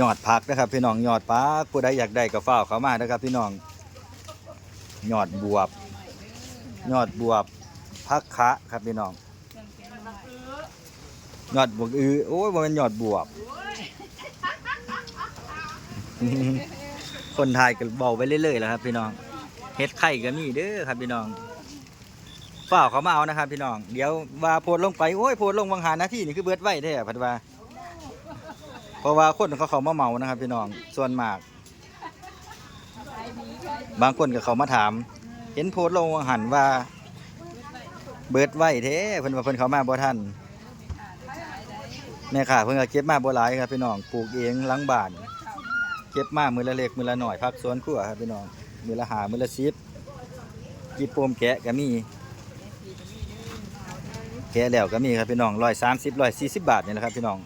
ยอดพักนะครับ พี่น้องยอดพักผู้ใดอยากได้ก็ฝ้าเขามานะครับ พี่น้องยอดบวบ ยอดบวบพักคะครับพี่น้องยอดบวบอือโอ้ยมันยอดบวบ คนไทยก็เบาไปเรื่อยๆแล้วครับ พี่น้องเฮ็ดไข่ก็มีเด้อครับพี่น้องเฝ้าเขามาเอานะครับ พี่น้องเดี๋ยวว่าโพดลงไปโอ้ยโพดลงวังหานาที่นี่คือเบิดไว้แท้พัดว่า ราะว่าคนเขาเขามาเมานะครับพี่น้องส่วนมาก บางคนก็เขามาถาม เห็นโพสต์ลงหันว่า เบิดไว้เท้เพิ่นว่าเพิ่นเขามาบ่ทันแม่ค่ะเพิ่นก็เก็บมาบ่หลายครับพี่น้องปลูกเองหลังบ้าน เก็บมามือละเล็กมือละหน่อยพักสวนครัวครับพี่น้องมือละหามือละสิบกีบโปมแกะก็มีแกะแล้วก็มีครับพี่น้องร้อยสามสิบร้อยสี่สิบบาทนี่แหละครับพี่น้อง